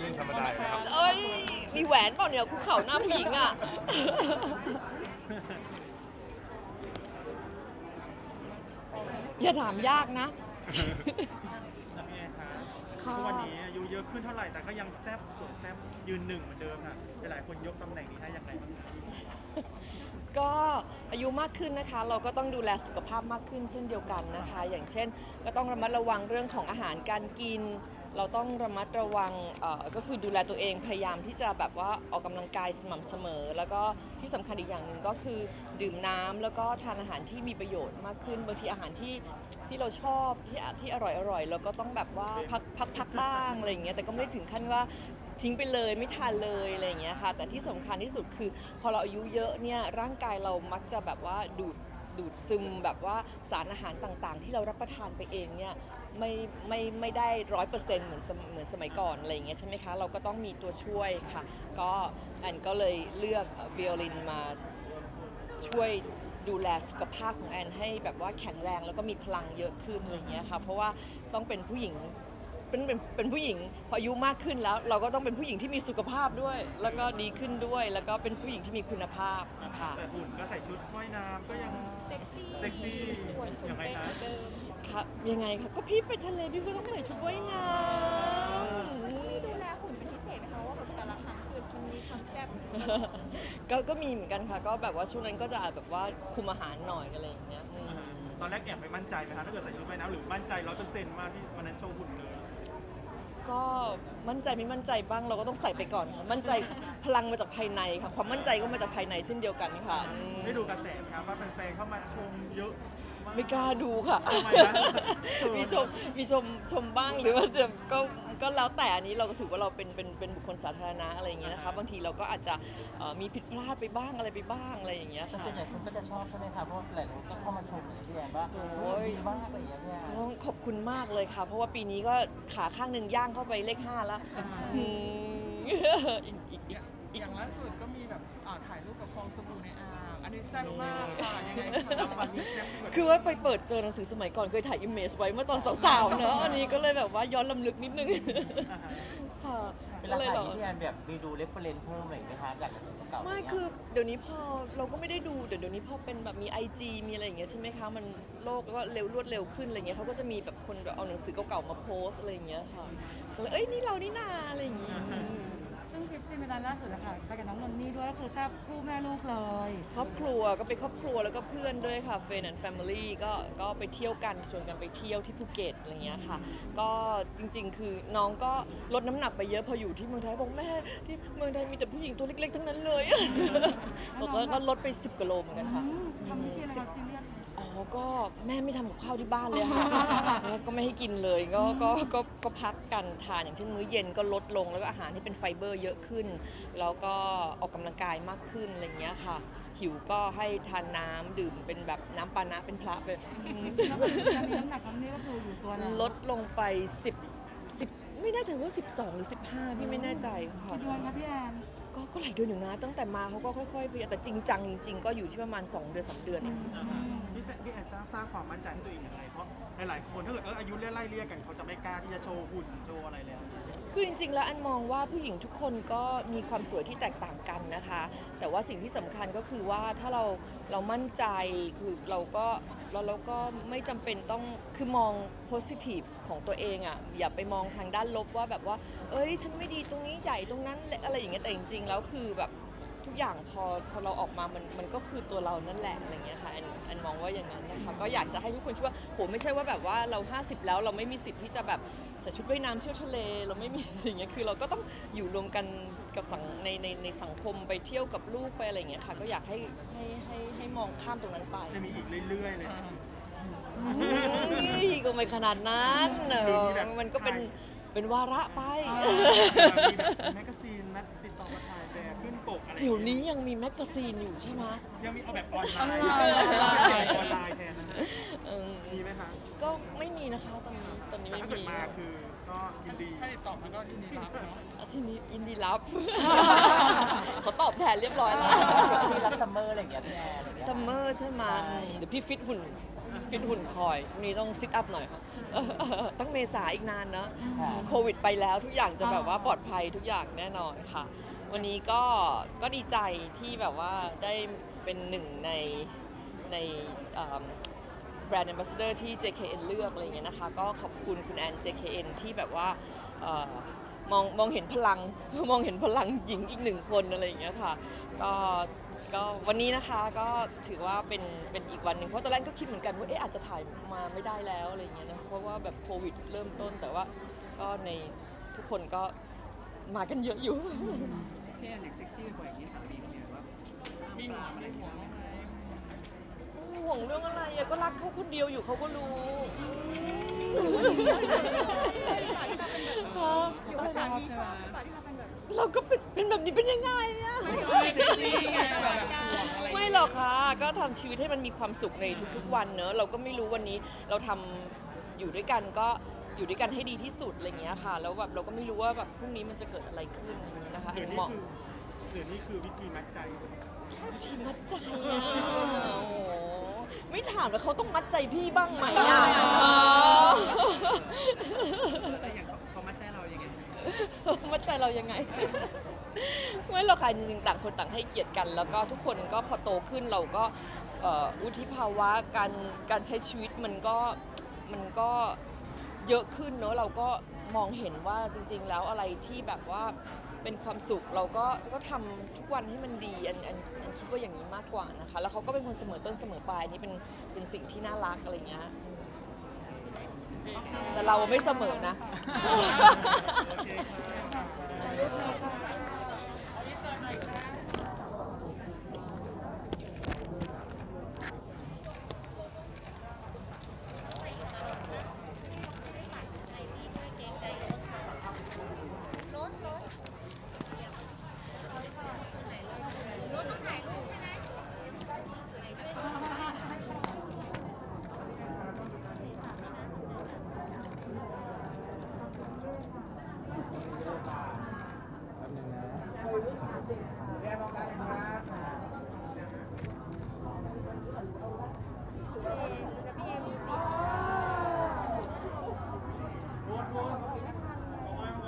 เรื่องธรรมดาอยู่แล้วครับเอ้ย มีแหวนเปล่าเนี่ยคุกเข่าหน้าผู้หญิงอะ อย่าถามยากนะแล้วพี่แอนคะค่ะ ทุกวันนี้อายุเยอะขึ้นเท่าไหร่แต่ก็ยังแซ่บสวยแซ่บยืนหนึ่งเหมือนเดิมค่ะหลายๆคนยกตำแหน่งนี้ให้ยังไงบ้างคะก็อายุมากขึ้นนะคะ เราก็ต้องดูแลสุขภาพมากขึ้นเช่นเดียวกันนะคะ อย่างเช่น ก็ต้องระมัดระวังเรื่องของอาหารการกิน เราต้องระมัดระวังก็คือดูแลตัวเองพยายามที่จะแบบว่าออกกำลังกายสม่ำเสมอ แล้วก็ที่สำคัญอีกอย่างหนึ่งก็คือดื่มน้ำแล้วก็ทานอาหารที่มีประโยชน์มากขึ้นบางทีอาหารที่ที่เราชอบที่ที่อร่อยอร่อยเราก็ต้องแบบว่าพักพักพักบ้างอะไรอย่างเงี้ยแต่ก็ไม่ได้ถึงขั้นว่าทิ้งไปเลยไม่ทานเลยอะไรอย่างเงี้ยค่ะแต่ที่สำคัญที่สุดคือ พอเราอายุเยอะเนี่ยร่างกายเรามักจะแบบว่าดูด ดูดซึมแบบว่าสารอาหารต่างๆ ที่เรารับประทานไปเองเนี่ยไม่ไม่ไม่ได้ร้อยเปอร์เซ็นต์เหมือนเหมือนสมัยก่อนอะไรอย่างเงี้ยใช่ไหมคะ เราก็ต้องมีตัวช่วยค่ะ ก็แอนก็เลยเลือกวิโอลินมาช่วยดูแลสุขภาพของแอนให้แบบว่าแข็งแรงแล้วก็มีพลังเยอะขึ้นอะไรอย่างเงี้ยค่ะเพราะว่าต้องเป็นผู้หญิง เป็นเป็นเป็นผู้หญิงพออายุมากขึ้นแล้ว เราก็ต้องเป็นผู้หญิงที่มีสุขภาพด้วย แล้วก็ดีขึ้นด้วย แล้วก็เป็นผู้หญิงที่มีคุณภาพค่ะ แต่หุ่นก็ใส่ชุดว่ายน้ำก็ยังเซ็กซี่เซ็กซี่ยังไงคะครับยังไงคะก็พี่ไปทะเลพี่ก็ต้องใส่ชุดว่ายน้ดูแลหุ่นเป็นพิเศษไหมคะว่าแบบแต่ละครั้งคือมันมีความแซ่บำก็ก็มีเหมือนกันค่ะ ก็แบบว่าช่วงนั้นก็จะแบบว่าคุมอาหารหน่อยอะไรอย่างเงี้ยอืม ตอนแรกแอบไม่มั่นใจไหมคะถ้าเกิดใส่ชุดว่ายน้ำหรือมั่นใจร้อยเปอร์เซ็นต์มากที่วันนั้นโชว์หุ่นเลย ก็มั่นใจไม่มั่นใจบ้างเราก็ต้องใส่ไปก่อนค่ะมั่นใจพลังมาจากภายในค่ะความมั่นใจก็มาจากภายในเช่นเดียวกันค่ะอืมได้ดูกระแสไหมครับว่าแฟนๆเข้ามาชมเยอะมาก ไม่กล้าดูค่ะ ทำไมนะ มีชมมีชมชมบ้างหรือว่าแบบก็ ก็แล้วแต่อันนี้เราก็ถือว่าเราเป็นเป็นเป็นบุคคลสาธารณะอะไรอย่างเงี้ยนะคะ บางทีเราก็อาจจะเอ่อมีผิดพลาดไปบ้างอะไรไปบ้างอะไรอย่างเงี้ยแต่ค่ะ ส่วนใหญ่คนก็จะชอบใช่ไหมคะเพราะว่าหลายคนก็เข้ามาชมอย่างพี่แอนว่าโอ้ย ดีมากอะไรอย่างเงี้ยพี่แอนต้องขอบคุณมากเลยค่ะ เพราะว่าปีนี้ก็ขาข้างหนึ่งย่างเข้าไปเลขห้าแล้วอืมอีกอีกอีกอีกอย่างล่าสุด นนี้แซ่บมากค่ะยังไงคะวันนี้แซ่บที่สุดคือว่าไปเปิดเจอหนังสือสมัยก่อนเคยถ่ายอิมเมจไว้เมื่อตอนสาวๆเนอะอันนี้ก็เลยแบบว่าย้อนลำลึกนิดนึงอ่าฮะค่ะเวก็ลาเลยถ่ายแบบนี่พี่แอนแบบมีดูเรฟเฟรนซ์เพิ่มอะไรอย่างเงี้ยคะจากหนังสือเก่าๆไม่คือเดี๋ยวนี้พอเราก็ไม่ได้ดูเดี๋ยวเดี๋ยวนี้พอเป็นแบบมี IG มีอะไรอย่างเงี้ยใช่ไหมคะมันโลกก็เร็วรวดเร็วขึ้นอะไรเงี้ยเขาก็จะมีแบบคนแบบเอาหนังสือเก่าๆมาโพสต์อะไรอย่างเงี้ยค่ะก็เลยเอ้ยนี่เรานี่นาอะไรอย่างงี้อืมซึ่งทริ ปซีมิลานล่าสุดอะค่ะไปกับน้องนนนี่ด้วยก็คือแซ่บคู่แม่ลูกเลย ครอบครัวก็ไปครอบครัวแล้วก็เพื่อนด้วยค่ะเฟนแอนด์แฟมิลี่ก็ก็ไปเที่ยวกันชวนกันไปเที่ยวที่ภูเก็ตอะไรเงี้ยค่ะ ก็จริงๆ คือน้องก็ลดน้ำหนักไปเยอะพออยู่ที่เมืองไทยบอกแม่ที่เมืองไทยมีแต่ผู้หญิงตัวเล็กๆ ทั้งนั้นเลย บอกว่าก็ลดไป 10กิโลเหมือนกันค่ะทำที่อะไรคะซีเรียส อ๋อก็แม่ไม่ทำกับข้าวที่บ้านเลยค่ะ แล้วก็ไม่ให้กินเลยก็ก็ก็ก็พักกันทานอย่างเช่นมื้อเย็นก็ลดลงแล้วก็อาหารที่เป็นไฟเบอร์เยอะขึ้น แล้วก็ออกกำลังกายมากขึ้นอะไรอย่างเงี้ยค่ะ หิวก็ให้ทานน้ำดื่มเป็นแบบน้ำปานะเป็นพระไปแล้วก็ตอนนี้น้ำหนักน้ำนี่ก็คืออยู่ตัวแล้วลดลงไป 10 10 ไม่แน่ใจว่า 12 หรือ 15 พี่ไม่แน่ใจค่ะกี่เดือนคะพี่แอนก็ก็หลายเดือนอยู่นะ ตั้งแต่มาเขาก็ค่อยๆพยายามแต่จริงจังจริง ๆ ก็อยู่ที่ประมาณ 2 เดือน3เดือนเองอ่าฮะ พี่แอนจะสร้างความมั่นใจให้ตัวเองยังไงเพราะหลายๆคนถ้าเกิดเอออายุไล่ๆเรียกกันเขาจะไม่กล้าที่จะโชว์หุ่นโชว์อะไรแล้ว คือจริงๆ แล้วอันมองว่าผู้หญิงทุกคนก็มีความสวยที่แตกต่างกันนะคะ แต่ว่าสิ่งที่สำคัญก็คือว่าถ้าเราเรามั่นใจคือเราก็เราเราก็ไม่จำเป็นต้องคือมอง positive ของตัวเองอะ่ะอย่าไปมองทางด้านลบว่าแบบว่า เอ้ย ฉันไม่ดีตรงนี้ใหญ่ตรงนั้นอะไรอย่างเงี้ยแต่จริงๆ แล้วคือแบบ ทุกอย่างพอพอเราออกมามันมันก็คือตัวเรานั่นแหละอะไรเงี้ยค่ะอันอันมองว่าอย่างนั้นนะคะก็อยากจะให้ทุกคนคิดว่าโหไม่ใช่ว่าแบบว่าเรา 50 แล้วเราไม่มีสิทธิ์ที่จะแบบใส่ชุดว่ายน้ำเที่ยวทะเล เราไม่มีอย่างเงี้ยคือเราก็ต้องอยู่รวมกันกับสังในในในสังคมไปเที่ยวกับลูกไปอะไรเงี้ยค่ะ ก็อยากให้ให้ให้ให้มองข้ามตรงนั้นไปจะมีอีกเรื่อยๆเลยอุ้ยก็ไม่ขนาดนั้นเออมันก็เป็น เป็นวาระไปมีแบบแมกกาซีนนัดติดต่อมาถ่ายแบบขึ้นปกอะไรเดี๋ยวนี้ยังมีแมกกาซีนอยู่ใช่ไหม ยังมีเอาแบบออนไลน์ออนไลน์ ออนไลน์แทนนะฮะเออมีไหมคะก็ไม่มีนะคะตอนนี้ตอนนี้แต่ไม่ถ้าเกิดมีมาคือก็ยินดีถ้าติดต่อมาก็ยินดีรับเนาะอาทีนี้ยินดีรับ เขาตอบแทนเรียบร้อยแล้วที่รับซัมเมอร์อะไรอย่างเงี้ยพี่แอนอะไรอย่างเงี้ยซัมเมอร์ใช่ไหมใช่เดี๋ยวพี่ฟิตหุ่น ฟิตหุ่นคอยช่วงนี้ต้องซิทอัพหน่อยค่ะตั้งเมษาอีกนานเนอะค่ะโควิดไปแล้วทุกอย่างจะแบบว่าปลอดภัยทุกอย่างแน่นอนค่ะ วันนี้ก็ก็ดีใจที่แบบว่าได้เป็นหนึ่งในในแบรนด์ a m b a s s a d o r ที่ JKN เลือกอะไรอย่างเงี้ยนะคะ ก็ขอบคุณคุณแอน JKN ที่แบบว่าเอ่อมองมองเห็นพลังมองเห็นพลังหญิงอีกหนึ่งคนอะไรอย่างเงี้ยค่ะ ก็ ก็วันนี้นะคะก็ถือว่าเป็นเป็นอีกวันหนึ่งเพราะตอนแรกก็คิดเหมือนกันว่าเอ๊ะอาจจะถ่ายมาไม่ได้แล้วอะไรอย่างเงี้ยนะเพราะว่าแบบโควิดเริ่มต้นแต่ว่าก็ในทุกคนก็มากันเยอะอยู่พี่แอนอย่างเซ็กซี่บ่อยอย่างนี้สามีเป็นไงว่าห้ามมีปห่วรางมอะไรมีที่ห่วเรางไม่ไหมห่วงเรื่องอะไรอะก็รักเขาคนเดียวอยู่เขาก็รู้อยู่กับสามีชอบหรือเปล่าที่ เราเป็นแบบเราก็เป็นเป็นแบบนี้เป็นยังไงอะเซ็กซี่ไงแบบห่วงอะไรไม่หรอกค่ะ ก็ทำชีวิตให้มันมีความสุขในทุกๆวันเนอะเราก็ไม่รู้วันนี้เราทำอยู่ด้วยกันก็อยู่ด้วยกันให้ดีที่สุดอะไรอย่างเงี้ยค่ะ แล้วแบบเราก็ไม่รู้ว่าแบบพรุ่งนี้มันจะเกิดอะไรขึ้นอย่างเงี้ยนะคะหรือเหนี่มาะคือหรือนี่คือวิธีมัดใจ ที่มัดใจอะโอ้โหไม่ถามแล้วเขาต้องมัดใจพี่บ้างไหมอะอ๋ออะไรอย่างเขาเขามัดใจเรายังไง มัดใจเรายังไง ไม่หรอกค่ะจริงๆต่างคนต่างให้เกียรติกัน แล้วก็ทุกคนก็พอโตขึ้นเราก็เอ่อวุฒิภาวะการการใช้ชีวิตมันก็มันก็เยอะขึ้นเนอะเราก็มองเห็นว่าจริง ๆ แล้วอะไรที่แบบว่าเป็นความสุขเราก็ก็ทำทุกวันให้มันดีอันอันอันคิดว่าอย่างนี้มากกว่านะคะ แล้วเขาก็เป็นคนเสมอต้นเสมอปลายนนี่เป็นเป็นสิ่งที่น่ารักอะไรเงี้ย แต่เราไม่เสมอนะ